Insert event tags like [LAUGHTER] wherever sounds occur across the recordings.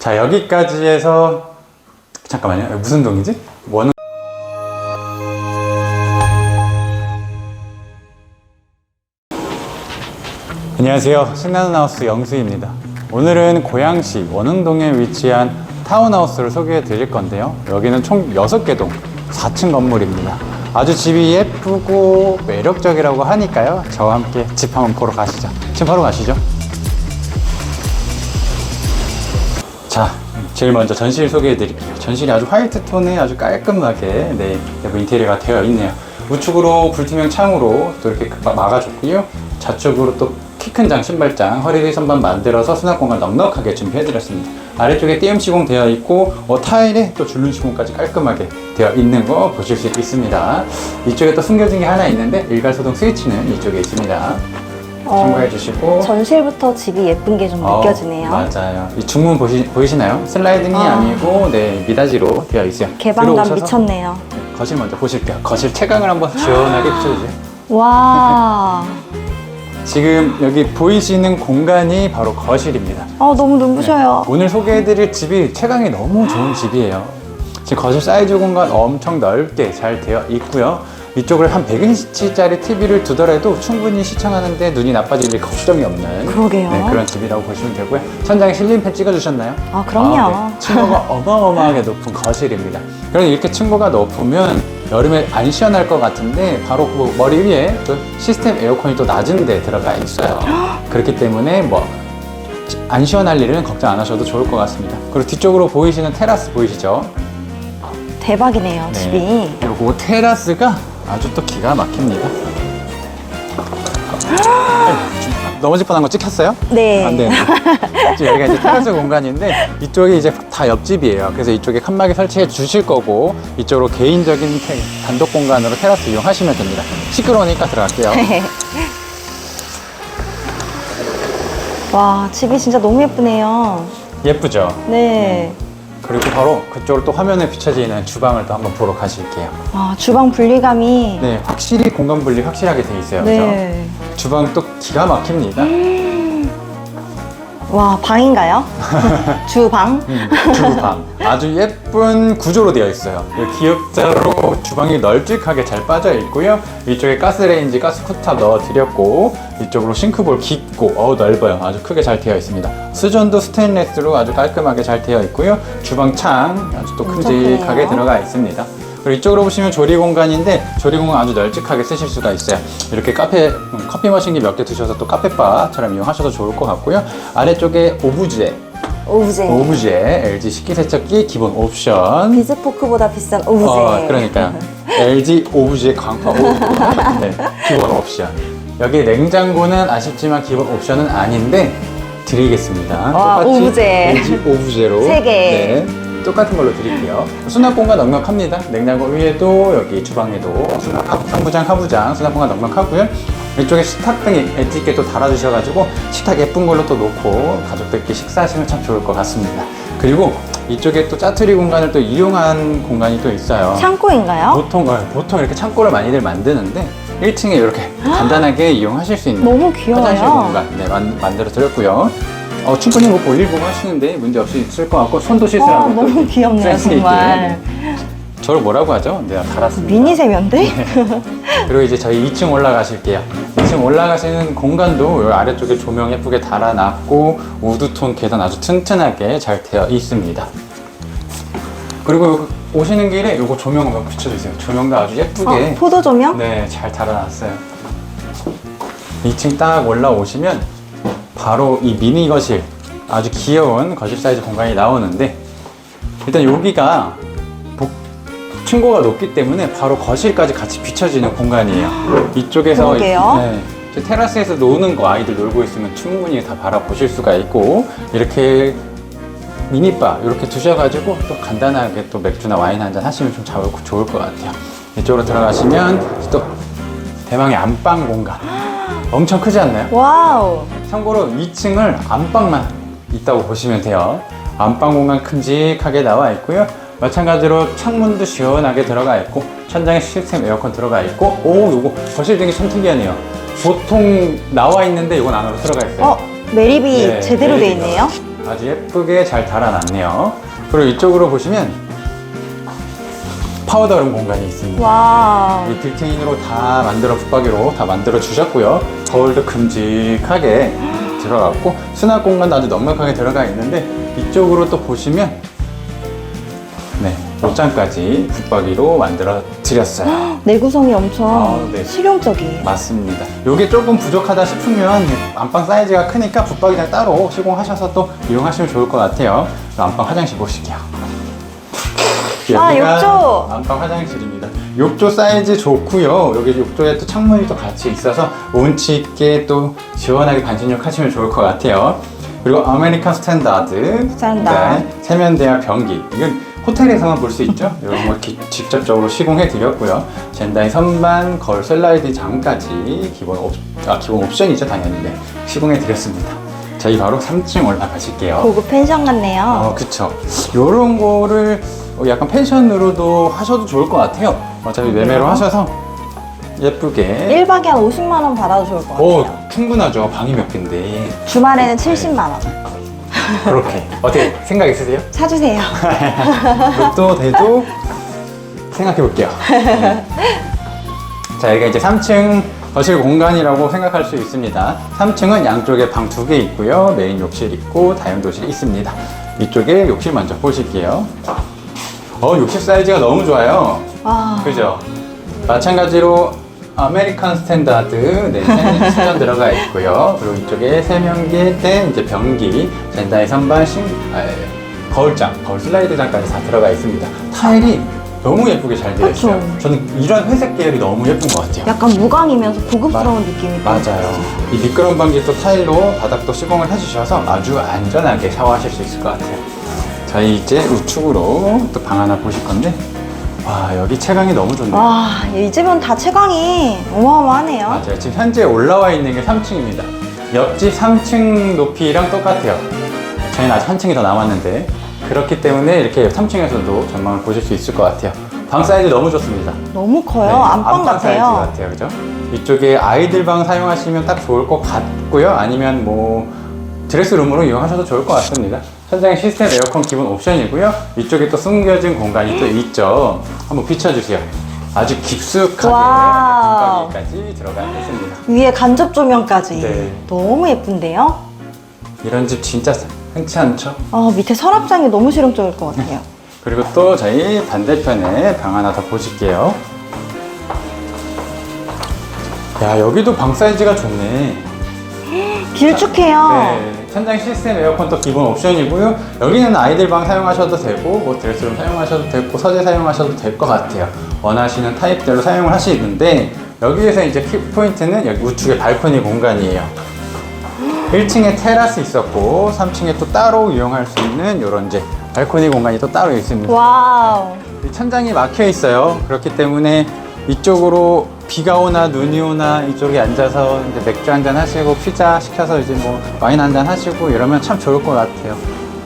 자 여기까지 해서 잠깐만요. 무슨 동이지? 원흥 안녕하세요. 신나는하우스 영수입니다. 오늘은 고양시 원흥동에 위치한 타운하우스를 소개해 드릴 건데요. 여기는 총 6개 동 4층 건물입니다. 아주 집이 예쁘고 매력적이라고 하니까요. 저와 함께 집 한번 보러 가시죠. 지금 바로 가시죠 자, 제일 먼저 전실 소개해 드릴게요. 전실이 아주 화이트 톤에 아주 깔끔하게 네, 인테리어가 되어 있네요. 우측으로 불투명 창으로 또 이렇게 막- 막아줬고요. 좌측으로 또 키 큰 장 신발장, 허리 선반 만들어서 수납 공간 넉넉하게 준비해 드렸습니다. 아래쪽에 띄움 시공 되어 있고 어, 타일에 또 줄눈 시공까지 깔끔하게 되어 있는 거 보실 수 있습니다. 이쪽에 또 숨겨진 게 하나 있는데 일괄 소동 스위치는 이쪽에 있습니다. 어, 참고해 주시고 전실부터 집이 예쁜 게 좀 어, 느껴지네요. 맞아요. 이 중문 보시, 보이시나요? 슬라이딩이 아. 아. 니고 네, 미닫이로 되어 있어요. 개방감 들어오셔서 미쳤네요. 네, 거실 먼저 보실게요. 거실 채광을 한번 시원하게 비춰주세요. 와, [LAUGHS] 지금 여기 보이시는 공간이 바로 거실입니다. 아 너무 눈부셔요. 오늘 소개해드릴 집이 채광이 너무 좋은 집이에요. 지금 거실 사이즈 공간 엄청 넓게 잘 되어 있고요. 이쪽을 한 100인치짜리 TV를 두더라도 충분히 시청하는데 눈이 나빠질 일 걱정이 없는 그러게요. 네, 그런 집이라고 보시면 되고요. 천장에 실린팬 찍어주셨나요? 아, 그럼요. 네. 층고가 [LAUGHS] 어마어마하게 높은 거실입니다. 그런데 이렇게 층고가 높으면 여름에 안 시원할 것 같은데 바로 그 머리 위에 또 시스템 에어컨이 또 낮은 데 들어가 있어요. [GASPS] 그렇기 때문에 뭐 안 시원할 일은 걱정 안 하셔도 좋을 것 같습니다. 그리고 뒤쪽으로 보이시는 테라스 보이시죠? 대박이네요, 집이. 그리고 테라스가 아주 또 기가 막힙니다. 넘어질 뻔한 거 찍혔어요? 네. 안 되는데. 지금 여기가 이제 테라스 공간인데 이쪽이 이제 다 옆집이에요. 그래서 이쪽에 칸막이 설치해 주실 거고 이쪽으로 개인적인 테- 단독 공간으로 테라스 이용하시면 됩니다. 시끄러우니까 들어갈게요. [LAUGHS] 와, 집이 진짜 너무 예쁘네요. 예쁘죠? 네. 그리고 바로 그쪽으로 또 화면에 비춰지는 주방을 또 한번 보러 가실게요. 와, 주방 분리감이. 네, 확실히 공간 분리 확실하게 돼 있어요. 그죠? 네. 주방 또 기가 막힙니다. 와, 방인가요? [LAUGHS] 주방? 음, 주방. 아주 예쁜 구조로 되어 있어요. 기역자로 주방이 널찍하게 잘 빠져 있고요. 이쪽에 가스레인지 가스쿠탑 넣어 드렸고 이쪽으로 싱크볼 깊고 어우 넓어요. 아주 크게 잘 되어 있습니다. 수전도 스테인레스로 아주 깔끔하게 잘 되어 있고요. 주방 창 아주 또 큼직하게. 들어가 있습니다 그리고 이쪽으로 보시면 조리 공간인데 조리 공간 아주 널찍하게 쓰실 수가 있어요 이렇게 카페 음, 커피 머신기 몇개 두셔서 또 카페바처럼 이용하셔도 좋을 것 같고요 아래쪽에 오브제 오브제. 오브제 LG 식기세척기 기본 옵션. 비즈포크보다 비싼 오브제. 어, 그러니까요. [LAUGHS] LG 오브제 광파 오브. 네, 기본 옵션. 여기 냉장고는 아쉽지만 기본 옵션은 아닌데 드리겠습니다. 와, 오브제. LG 오브제로. 세 개. 네. 똑같은 걸로 드릴게요. 수납 공간 넉넉합니다. 냉장고 위에도 여기 주방에도 수납 하- 상부장, 하부장 수납 공간 넉넉하고요. 이쪽에 식탁 등이 엣지 있게 또 달아주셔가지고 식탁 예쁜 걸로 또 놓고 가족들끼리 식사하시면 참 좋을 것 같습니다. 그리고 이쪽에 또 짜투리 공간을 또 이용한 공간이 또 있어요. 창고인가요? 보통 어, 보통 이렇게 창고를 많이들 만드는데 1층에 이렇게 간단하게 이용하실 수 있는 너무 귀여워요. 화장실 공간 네, 만, 만들어 드렸고요. 어, 충분히 뭐 볼일 보고 하시는데 문제 없이 있을 것 같고 손도 어, 또 너무 귀엽네요, 센스 있게. 정말. 네. 저를 뭐라고 하죠? 내가 달았습니다. 미니 세면대? 그리고 이제 저희 2층 올라가실게요. 2층 올라가시는 공간도 요 아래쪽에 조명 예쁘게 달아놨고 우드톤 계단 아주 튼튼하게 잘 되어 있습니다. 그리고 요- 오시는 길에 요거 조명 한번 붙여주세요. 조명도 아주 예쁘게 어, 포도 조명? 네, 잘 달아놨어요. 2층 딱 올라오시면 바로 이 미니 거실 아주 귀여운 거실 사이즈 공간이 나오는데 일단 여기가 복- 층고가 높기 때문에 바로 거실까지 같이 비춰지는 공간이에요. 이쪽에서. 네, 저 테라스에서 노는 거 아이들 놀고 있으면 충분히 다 바라보실 수가 있고 이렇게 미니바 이렇게 두셔가지고 또 간단하게 또 맥주나 와인 한 잔 하시면 좀 자- 좋을 것 같아요. 이쪽으로 들어가시면 또 대망의 안방 공간 [GASPS] 엄청 크지 않나요? 와우. 참고로 2층을 안방만 있다고 보시면 돼요. 안방 공간 큼직하게 나와 있고요. 마찬가지로 창문도 시원하게 들어가 있고 천장에 시스템 에어컨 들어가 있고 오 요거 거실 등이 참 특이하네요. 보통 나와 있는데 이건 안으로 들어가 있어요. 어, 매립이 네, 제대로 돼 매립이 있네요. 아주 예쁘게 잘 달아놨네요. 그리고 이쪽으로 보시면 파우더룸 공간이 있습니다. 와우. 이 빌트인으로 다 만들어 붙박이로 다 만들어 주셨고요. 거울도 큼직하게 들어갔고 수납 공간도 아주 넉넉하게 들어가 있는데 이쪽으로 또 보시면 네 옷장까지 붙박이로 만들어 드렸어요. [GASPS] 내구성이 엄청 아, 네. 실용적이에요. 맞습니다. 이게 조금 부족하다 싶으면 안방 사이즈가 크니까 붙박이장 따로 시공하셔서 또 이용하시면 좋을 것 같아요. 그럼 안방 화장실 보실게요. 아, 욕조! 안방 화장실입니다. 욕조 사이즈 좋고요. 여기 욕조에 또 창문이 또 같이 있어서 운치 있게 또 시원하게 반신욕 하시면 좋을 것 같아요. 그리고 아메리칸 스탠다드, 스탠다드. 네, 세면대와 변기. 이건 호텔에서만 볼 수 있죠. 이런 거 기- 직접적으로 시공해 드렸고요. 젠다이 선반, 거울 슬라이드 장까지 기본 옵, 아, 기본 옵션이죠, 당연히. 네, 시공해 드렸습니다. 저희 바로 3층 올라가실게요. 고급 펜션 같네요. 어, 그쵸. 요런 거를 어, 약간 펜션으로도 하셔도 좋을 것 같아요. 어차피 매매로? 하셔서 예쁘게. 1박에 한 50만 원 받아도 좋을 것 같아요. 오, 충분하죠. 방이 몇 개인데. 주말에는 70만 원. [LAUGHS] 그렇게. 어떻게 생각 있으세요? 사주세요. [LAUGHS] 로또 돼도 생각해 볼게요. 자, 여기가 이제 3층 거실 공간이라고 생각할 수 있습니다. 3층은 양쪽에 방 두 개 있고요. 메인 욕실 있고 다용도실이 있습니다. 이쪽에 욕실 먼저 보실게요. 어, 욕실 사이즈가 너무 좋아요. 와. 그죠? 마찬가지로 아메리칸 스탠다드 네, 세- 수전 들어가 있고요. 그리고 이쪽에 세면기 때 이제 변기, 젠다이 선반, 신, 아, 예, 거울장, 거울 슬라이드장까지 다 들어가 있습니다. 타일이 너무 예쁘게 잘 되어 그쵸. 있어요. 저는 이런 회색 계열이 너무 예쁜 것 같아요. 약간 무광이면서 고급스러운 느낌이 맞아요. 이 미끄럼 방지 또 타일로 바닥도 시공을 해주셔서 아주 안전하게 샤워하실 수 있을 것 같아요. 저희 이제 우측으로 또 방 하나 보실 건데, 와 여기 채광이 너무 좋네요. 와, 이 집은 다 채광이 어마어마하네요. 맞아요. 지금 현재 올라와 있는 게 3층입니다. 옆집 3층 높이랑 똑같아요. 저희는 아직 한 층이 더 남았는데 그렇기 때문에 이렇게 3층에서도 전망을 보실 수 있을 것 같아요. 방 사이즈 너무 좋습니다. 너무 커요. 네, 안방 사이즈 같아요. 같아요. 그죠? 이쪽에 아이들 방 사용하시면 딱 좋을 것 같고요. 아니면 뭐 드레스룸으로 이용하셔도 좋을 것 같습니다. 천장에 시스템 에어컨 기본 옵션이고요. 이쪽에 또 숨겨진 공간이 또 있죠. 한번 비춰주세요. 아주 깊숙하게. 방까지 들어가 있습니다. 위에 간접 조명까지. 네. 너무 예쁜데요? 이런 집 진짜 흔치 않죠? 아, 밑에 서랍장이 너무 실용적일 것 같아요. 그리고 또 저희 반대편에 방 하나 더 보실게요. 야, 여기도 방 사이즈가 좋네. 길쭉해요. 네, 천장 시스템 에어컨도 기본 옵션이고요. 여기는 아이들 방 사용하셔도 되고, 뭐 드레스룸 사용하셔도 되고, 서재 사용하셔도 될 것 같아요. 원하시는 타입대로 사용을 하시는데, 여기에서 이제 키 포인트는 여기 우측에 발코니 공간이에요. 1층에 테라스 있었고, 3층에 또 따로 이용할 수 있는 이런 이제 발코니 공간이 또 따로 있습니다. 와우. 이 천장이 막혀 있어요. 그렇기 때문에 이쪽으로 비가 오나 눈이 오나 이쪽에 앉아서 이제 맥주 한잔 하시고 피자 시켜서 이제 뭐 와인 한잔 하시고 이러면 참 좋을 것 같아요.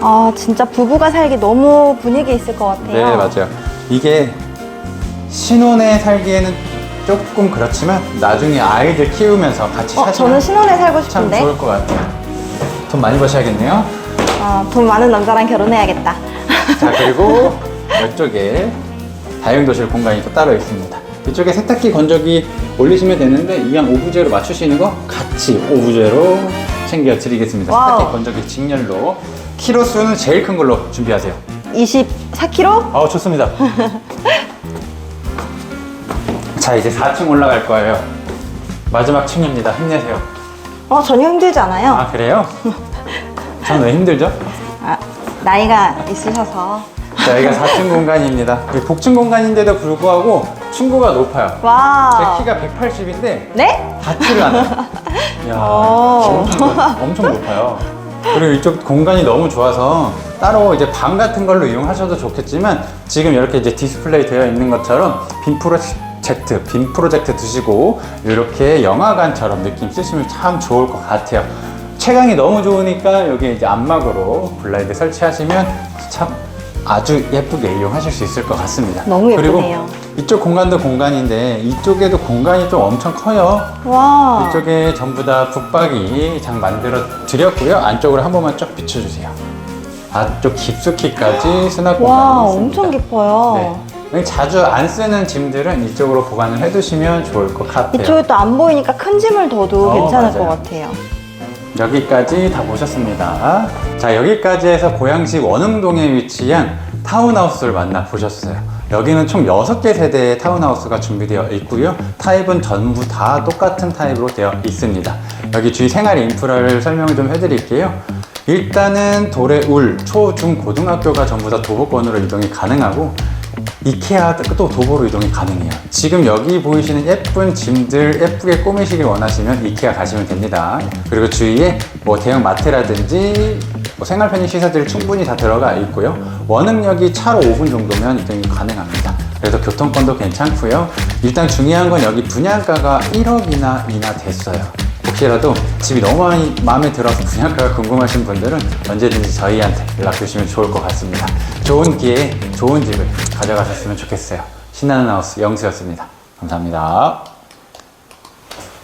아, 진짜 부부가 살기 너무 분위기 있을 것 같아요. 네, 맞아요. 이게 신혼에 살기에는 조금 그렇지만 나중에 아이들 키우면서 같이 어, 사시면 저는 신혼에 살고 참 싶은데. 좋을 것 같아요. 돈 많이 버셔야겠네요. 아, 돈 많은 남자랑 결혼해야겠다. 자 그리고 [LAUGHS] 이쪽에 다용도실 공간이 또 따로 있습니다. 이쪽에 세탁기 건조기 올리시면 되는데 이왕 오브제로 맞추시는 거 같이 오브제로 챙겨 드리겠습니다. 와우. 세탁기 건조기 직렬로 키로 수는 제일 큰 걸로 준비하세요. 24kg? 아 좋습니다. [LAUGHS] 자 이제 4층 올라갈 거예요. 마지막 층입니다. 힘내세요. 어, 전혀 힘들지 않아요. 아 그래요? 전 왜 힘들죠? 아, 나이가 있으셔서. 자 여기가 4층 공간입니다. 복층 공간인데도 불구하고 층고가 높아요. 와. 제 키가 180인데 네? 닿지를 않아요. [LAUGHS] 이야, 오. 엄청, 높- 엄청 높아요. 그리고 이쪽 공간이 너무 좋아서 따로 이제 방 같은 걸로 이용하셔도 좋겠지만 지금 이렇게 이제 디스플레이 되어 있는 것처럼 빔 프로젝트, 빔 프로젝트 두시고 이렇게 영화관처럼 느낌 쓰시면 참 좋을 것 같아요. 채광이 너무 좋으니까 여기 이제 안막으로 블라인드 설치하시면 참 아주 예쁘게 이용하실 수 있을 것 같습니다. 너무 예쁘네요. 그리고 이쪽 공간도 공간인데 이쪽에도 공간이 좀 엄청 커요. 와. 이쪽에 전부 다 붙박이 장 만들어 드렸고요. 안쪽으로 한 번만 쫙 비춰주세요. 아주 깊숙이까지 수납 와, 공간이 있습니다. 엄청 깊어요. 네. 자주 안 쓰는 짐들은 이쪽으로 보관을 해두시면 좋을 것 같아요. 이쪽에 또 안 보이니까 큰 짐을 둬도 어, 괜찮을 맞아요. 것 같아요. 여기까지 다 보셨습니다. 자, 여기까지 해서 고양시 원흥동에 위치한 타운하우스를 만나 보셨어요. 여기는 총 6개 세대의 타운하우스가 준비되어 있고요. 타입은 전부 다 똑같은 타입으로 되어 있습니다. 여기 주위 생활 인프라를 설명을 좀 해드릴게요. 일단은 도래 울, 초, 중, 고등학교가 전부 다 도보권으로 이동이 가능하고 이케아 또 도보로 이동이 가능해요. 지금 여기 보이시는 예쁜 짐들 예쁘게 꾸미시길 원하시면 이케아 가시면 됩니다. 그리고 주위에 뭐 대형 마트라든지 뭐 생활 편의 시설들이 충분히 다 들어가 있고요. 원흥역이 차로 5분 정도면 이동이 가능합니다. 그래서 교통권도 괜찮고요. 일단 중요한 건 여기 분양가가 1억이나 이나 됐어요. 혹시라도 집이 너무 많이 마음에 들어서 분양가가 궁금하신 분들은 언제든지 저희한테 연락 주시면 좋을 것 같습니다. 좋은 기회에 좋은 집을 가져가셨으면 좋겠어요. 신나는 하우스 영수였습니다. 감사합니다.